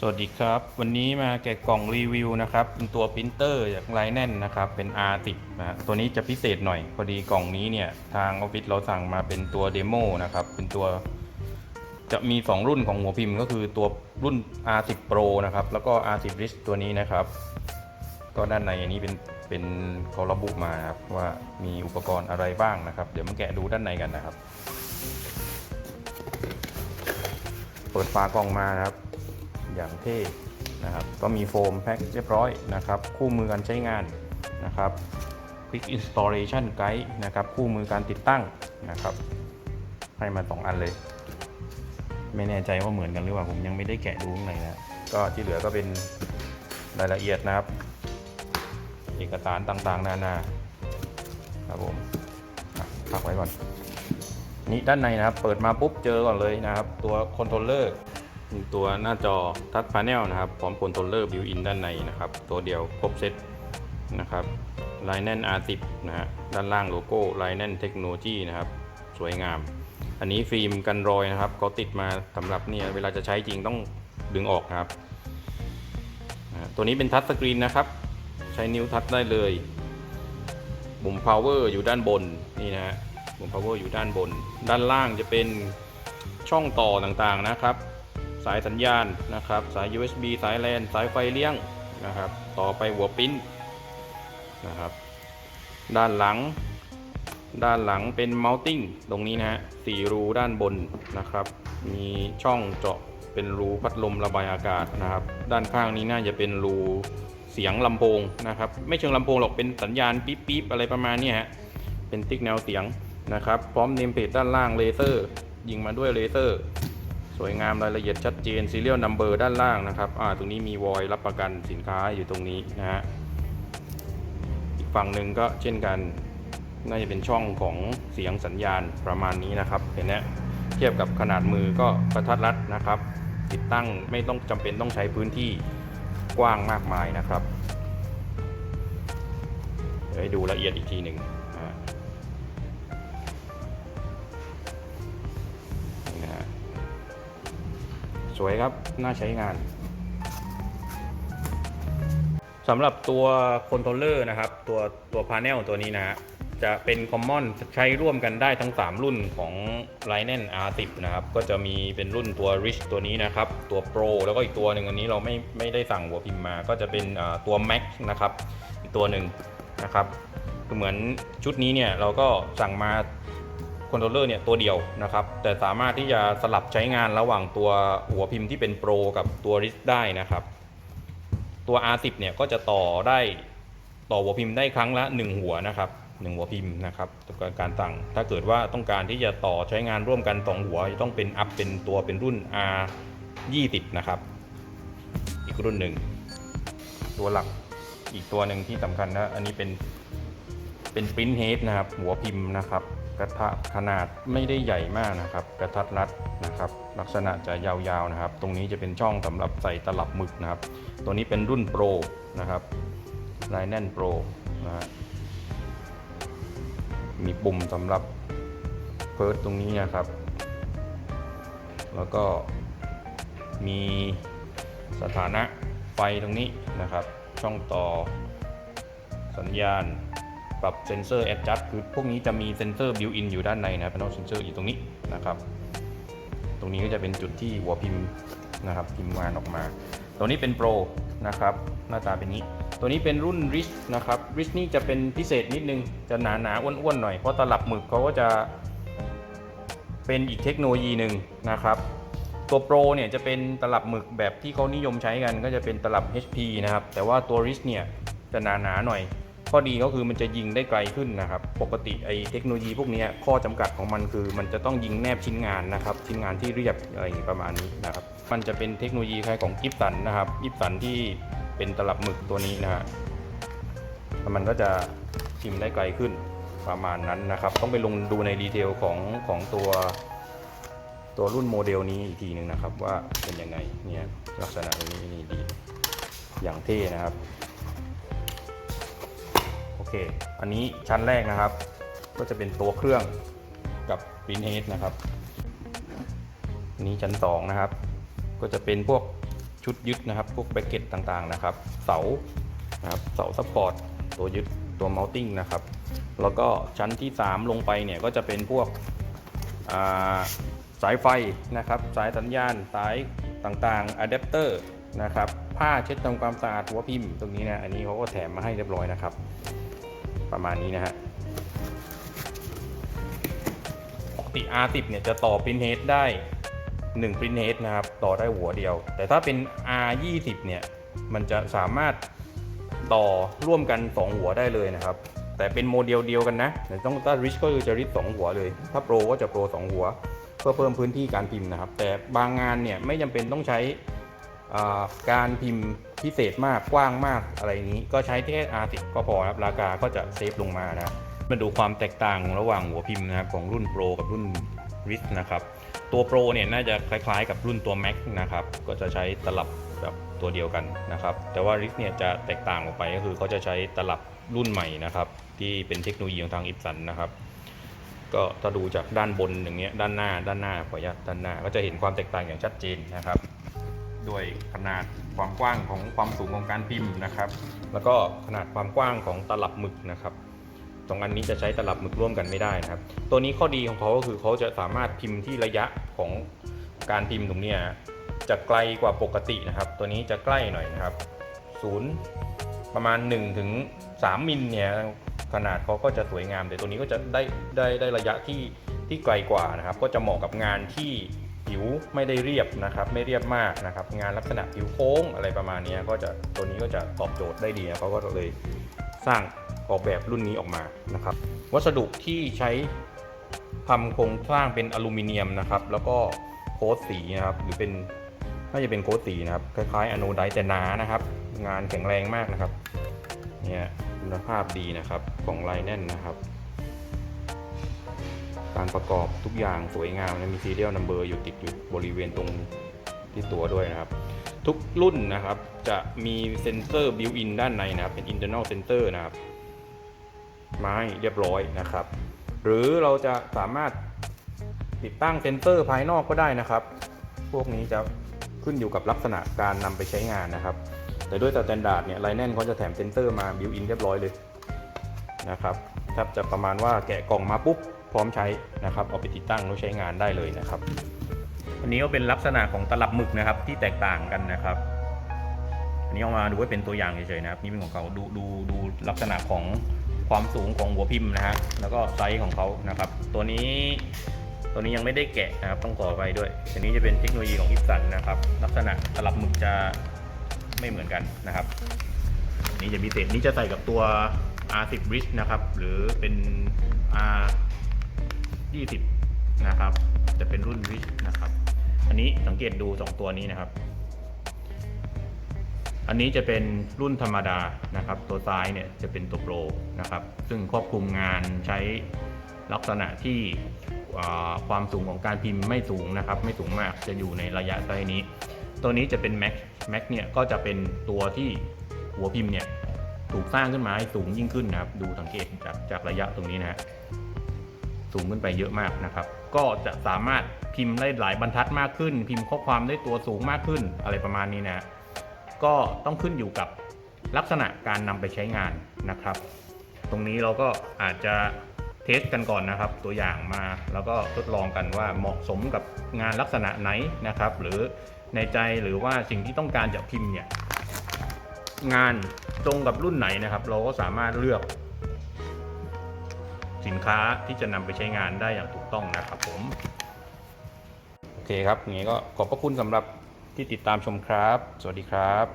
สวัสดีครับ วันนี้มาแกะกล่องรีวิวนะครับ เป็นตัวปรินเตอร์จากไลแนนนะครับ เป็น R10 นะฮะตัวนี้จะพิเศษหน่อย พอดีกล่องนี้เนี่ย ทางออฟฟิศเราสั่งมาเป็นตัวเดโมนะครับ เป็นตัว จะมี 2 รุ่นของหัวพิมพ์ก็คือตัวรุ่น R10 Pro นะครับ แล้วก็ R10 Risk ตัวนี้นะครับ ก็ด้านในอันนี้เป็นเป็นเขาระบุมานะครับว่ามีอุปกรณ์อะไรบ้างนะครับ เดี๋ยวมาแกะดูด้านในกันนะครับ เปิดฝากล่องมานะครับ อย่างเท่นะครับก็มีโฟมแพ็คเรียบร้อยนะครับคู่มือการใช้งานนะครับ Quick Installation Guide นะครับคู่มือการติดตั้งนะครับให้มาสองอันเลย ไม่แน่ใจว่าเหมือนกันหรือเปล่าผมยังไม่ได้แกะดูข้างในนะก็ที่เหลือก็เป็นรายละเอียดนะครับ เอกสารต่างๆ นานาครับผมพักไว้ก่อนนี่ด้านในนะครับ เปิดมาปุ๊บเจอก่อนเลยนะครับ ตัวคอนโทรลเลอร์ ตัวหน้าจอทัชพาเนลนะครับ พร้อมคอนโทรลเลอร์บิวอินด้านในนะครับ ตัวเดียวครบเซตนะครับ l i n e n R10 นะฮะด้านล่างโลโก้ l i n e n Technology นะครับ สวยงาม อันนี้ฟิล์มกันรอยนะครับเขาติดมาสำหรับเนี่ยเวลาจะใช้จริงต้องดึงออกนะครับตัวนี้เป็นทัชสกรีนนะครับ ใช้นิ้วทัชได้เลยปุ่ม power อยู่ด้านบนนี่นะฮะปุ่ม power อยู่ด้านบน ด้านล่างจะเป็นช่องต่อต่างๆนะครับ สายสัญญาณนะครับ สาย USB สายแลนสายไฟเลี้ยงนะครับ ต่อไปหัวปิ้นนะครับ ด้านหลัง ด้านหลังเป็น mounting ตรงนี้นะฮะสี่รูด้านบนนะครับ มีช่องเจาะเป็นรูพัดลมระบายอากาศนะครับ ด้านข้างนี้น่าจะเป็นรูเสียงลำโพงนะครับ ไม่เชิงลำโพงหรอกเป็นสัญญาณปิ๊บปิ๊บอะไรประมาณนี้ฮะเป็นติ๊กแนวเสียงนะครับ พร้อมเนมเพจด้านล่างเลเซอร์ ยิงมาด้วยเลเซอร์ สวยงามรายละเอียดชัดเจน serial number ด้านล่างนะครับอ่าตรงนี้มีวอยรับประกันสินค้าอยู่ตรงนี้นะฮะอีกฝั่งหนึ่งก็เช่นกันน่าจะเป็นช่องของเสียงสัญญาณประมาณนี้นะครับเห็นไหมเทียบกับขนาดมือก็กระทัดรัดนะครับ ติดตั้งไม่ต้องจำเป็นต้องใช้พื้นที่กว้างมากมายนะครับเดี๋ยวให้ดูละเอียดอีกทีหนึ่ง สวยครับ น่าใช้งานสำหรับตัวคอนโทรลเลอร์นะครับ ตัวตัวพา n e l ตัวนี้นะฮะจะเป็นคอมมอนใช้ร่วมกันได้ทั้ง 3 รุ่นของ l i n e n R10 นะครับ ก็จะมีเป็นรุ่นตัว Rich ตัวนี้นะครับ ตัว Pro แล้วก็อีกตัวหนึ่งอันนี้เราไม่ไม่ได้สั่งหัวพิมพ์มา ก็จะเป็นตัว Max นะครับ อีกตัวหนึ่งนะครับเหมือนชุดนี้เนี่ยเราก็สั่งมา คอนโทรลเลอร์เนี่ยตัวเดียวนะครับ แต่สามารถที่จะสลับใช้งานระหว่างตัวหัวพิมพ์ที่เป็น Pro กับตัว Rich ได้นะครับ ตัว R10 เนี่ยก็จะต่อได้ต่อหัวพิมพ์ได้ครั้งละ 1 หัวนะครับ1หัวพิมพ์นะครับตัวการสั่งถ้าเกิดว่าต้องการที่จะต่อใช้งานร่วมกัน 2 หัวจะต้องเป็นอัพเป็นตัวเป็นรุ่น R20 นะครับ อีกรุ่นหนึ่ง ตัวหลักอีกตัวหนึ่งที่สำคัญนะ อันนี้เป็นเป็นปริ้นเฮดนะครับ หัวพิมพ์นะครับ กระทะขนาดไม่ได้ใหญ่มากนะครับ กระทัดรัดนะครับ ลักษณะจะยาวๆนะครับ ตรงนี้จะเป็นช่องสำหรับใส่ตลับหมึกนะครับ ตัวนี้เป็นรุ่นโปรนะครับลายแน่นโปรนะฮะมีปุ่มสำหรับเพิร์ตตรงนี้นะครับ แล้วก็มีสถานะไฟตรงนี้นะครับ ช่องต่อสัญญาณ ปรับเซนเซอร์แอดจัดคือพวกนี้จะมีเซนเซอร์บิวอินอยู่ด้านในนะเป็นเซนเซอร์อยู่ตรงนี้นะครับ ตรงนี้ก็จะเป็นจุดที่หัวพิมพ์นะครับพิมพ์งานออกมา ตัวนี้เป็นโปรนะครับหน้าตาเป็นนี้ ตัวนี้เป็นรุ่น Rich นะครับ Rich นี่จะเป็นพิเศษนิดนึงจะหนาหนาๆอ้วนๆหน่อยเพราะตลับหมึกเขาก็จะเป็นอีกเทคโนโลยีหนึ่งนะครับ ตัวโปรเนี่ยจะเป็นตลับหมึกแบบที่เขานิยมใช้กันก็จะเป็นตลับ HP นะครับแต่ว่าตัว Rich เนี่ยจะหนาหนาหน่อย ข้อดีก็คือมันจะยิงได้ไกลขึ้นนะครับ ปกติไอ้เทคโนโลยีพวกนี้ข้อจำกัดของมันคือ มันจะต้องยิงแนบชิ้นงานนะครับ ชิ้นงานที่เรียบอะไรประมาณนี้นะครับ มันจะเป็นเทคโนโลยีคล้ายของกิฟสันนะครับกิฟสันที่เป็นตลับหมึกตัวนี้นะฮะมันก็จะพิมพ์ได้ไกลขึ้นประมาณนั้นนะครับ ต้องไปลงดูในดีเทลของของตัวตัวรุ่นโมเดลนี้อีกทีหนึ่งนะครับ ว่าเป็นยังไงเนี่ยลักษณะตรงนี้นี่ดีอย่างเท่นะครับ เค อันนี้ชั้นแรกนะครับ ก็จะเป็นตัวเครื่องกับปรินเฮดนะครับอันนี้ชั้น 2 นะครับ ก็จะเป็นพวกชุดยึดนะครับ พวกแบรกเก็ตต่างๆนะครับ เสานะครับเสาซัพพอร์ตตัวยึดตัวมัลติ้งนะครับ แล้วก็ชั้นที่ 3 ลงไปเนี่ยก็จะเป็นพวกาสายไฟนะครับ สายสัญญาณ สายต่างๆอะแดปเตอร์นะครับ ผ้าเช็ดทำความสะอาดหัวพิมพ์ตรงนี้นะ อันนี้เขาก็แถมมาให้เรียบร้อยนะครับ ประมาณนี้นะฮะปกติ R10 เนี่ยจะต่อ print head ได้1 print head นะครับ ต่อได้หัวเดียว แต่ถ้าเป็น R20 เนี่ย มันจะสามารถต่อร่วมกัน 2 หัวได้เลยนะครับ แต่เป็นโมเดลเดียวกันนะแต่ต้องถ้า Rich ก็คือจะ Rich 2หัวเลย ถ้า Pro ก็จะ Pro 2หัว เพื่อเพิ่มพื้นที่การพิมพ์นะครับ แต่บางงานเนี่ยไม่จำเป็นต้องใช้ การพิมพ์พิเศษมากกว้างมากอะไรนี้ ก็ใช้แค่ R10 ก็พอครับราคาก็จะเซฟลงมานะมาดูความแตกต่างระหว่างหัวพิมพ์นะครับของรุ่น Pro กับรุ่น Risk นะครับตัว Pro เนี่ยน่าจะคล้ายๆ กับรุ่นตัว Max นะครับก็จะใช้ตลับแบบตัวเดียวกันนะครับแต่ว่า Risk เนี่ยจะแตกต่างออกไปก็คือเขาจะใช้ตลับรุ่นใหม่นะครับที่เป็นเทคโนโลยีของทางอิปสันนะครับก็ถ้าดูจากด้านบนอย่างเงี้ยด้านหน้าด้านหน้าขออนุญาตด้านหน้า ก็จะเห็นความแตกต่างอย่างชัดเจนนะครับ ด้วยขนาดความกว้างของความสูงของการพิมพ์นะครับ แล้วก็ขนาดความกว้างของตลับหมึกนะครับตรงอันนี้จะใช้ตลับหมึกร่วมกันไม่ได้นะครับ ตัวนี้ข้อดีของเขาก็คือเขาจะสามารถพิมพ์ที่ระยะของการพิมพ์ตรงนี้จะไกลกว่าปกตินะครับ ตัวนี้จะใกล้หน่อยนะครับศูนย์ประมาณ1ถึง3มิลเนี่ยขนาดเขาก็จะสวยงามแต่ตัวนี้ก็จะได้ได้ได้ระยะที่ที่ไกลกว่านะครับ ก็จะเหมาะกับงานที่ ผิวไม่ได้เรียบนะครับ ไม่เรียบมากนะครับ งานลักษณะผิวโค้งอะไรประมาณนี้ก็จะตัวนี้ก็จะตอบโจทย์ได้ดีนะเขาก็เลยสร้างออกแบบรุ่นนี้ออกมานะครับ วัสดุที่ใช้ทำโครงสร้างเป็นอลูมิเนียมนะครับ แล้วก็โค้ดสีนะครับ หรือเป็นน่าจะเป็นโค้ดสีนะครับ คล้ายๆอโนไดแต่หนานะครับ งานแข็งแรงมากนะครับ เนี่ยคุณภาพดีนะครับ ของไลแน่นนะครับ การประกอบทุกอย่างสวยงามนะมี serial number อร์อยู่ติดอยู่บริเวณตรงที่ตัวด้วยนะครับ ทุกรุ่นนะครับจะมีเซ็นเซอร์ built in ด้านในนะครับ เป็น internal sensor นะครับ ไม้เรียบร้อยนะครับ หรือเราจะสามารถติดตั้งเซ็นเซอร์ภายนอกก็ได้นะครับ พวกนี้จะขึ้นอยู่กับลักษณะการนำไปใช้งานนะครับ แต่ด้วยสแตนดาร์ดเนี่ยไลแนนเขาจะแถมเซ็นเซอร์มาบิวอินเรียบร้อยเลยนะครับแทบจะประมาณว่าแกะกล่องมาปุ๊บ พร้อมใช้นะครับเอาไปติดตั้งแล้วใช้งานได้เลยนะครับ อันนี้ก็เป็นลักษณะของตลับหมึกนะครับที่แตกต่างกันนะครับ อันนี้เอามาดูไว้เป็นตัวอย่างเฉยๆนะครับนี่เป็นของเขาดูดูดูลักษณะของความสูงของหัวพิมพ์นะฮะแล้วก็ไซส์ของเขานะครับ ตัวนี้ตัวนี้ยังไม่ได้แกะนะครับต้องขอไปด้วยอันนี้จะเป็นเทคโนโลยีของอิปสันนะครับ ลักษณะตลับหมึกจะไม่เหมือนกันนะครับอันนี้จะพิเศษนี้จะใส่กับตัว R10 Rich นะครับ หรือเป็น r 20 นะครับ จะเป็นรุ่น Rich นะครับ อันนี้สังเกตดู 2 ตัวนี้นะครับ อันนี้จะเป็นรุ่นธรรมดานะครับ ตัวซ้ายเนี่ยจะเป็นตัวโปรนะครับ ซึ่งควบคุมงานใช้ลักษณะที่ความสูงของการพิมพ์ไม่สูงนะครับ ไม่สูงมากจะอยู่ในระยะไซส์นี้ ตัวนี้จะเป็น Max Max เนี่ยก็จะเป็นตัวที่หัวพิมพ์เนี่ยถูกสร้างขึ้นมาให้สูงยิ่งขึ้นนะครับ ดูสังเกตจากจากระยะตรงนี้นะฮะ สูงขึ้นไปเยอะมากนะครับ ก็จะสามารถพิมพ์ได้หลายบรรทัดมากขึ้น พิมพ์ข้อความได้ตัวสูงมากขึ้นอะไรประมาณนี้นะก็ต้องขึ้นอยู่กับลักษณะการนำไปใช้งานนะครับ ตรงนี้เราก็อาจจะเทสกันก่อนนะครับ ตัวอย่างมาแล้วก็ทดลองกันว่าเหมาะสมกับงานลักษณะไหนนะครับ หรือในใจหรือว่าสิ่งที่ต้องการจะพิมพ์เนี่ยงานตรงกับรุ่นไหนนะครับ เราก็สามารถเลือก สินค้าที่จะนำไปใช้งานได้อย่างถูกต้องนะครับผม โอเคครับอย่างนี้ก็ขอบพระคุณสำหรับที่ติดตามชมครับ สวัสดีครับ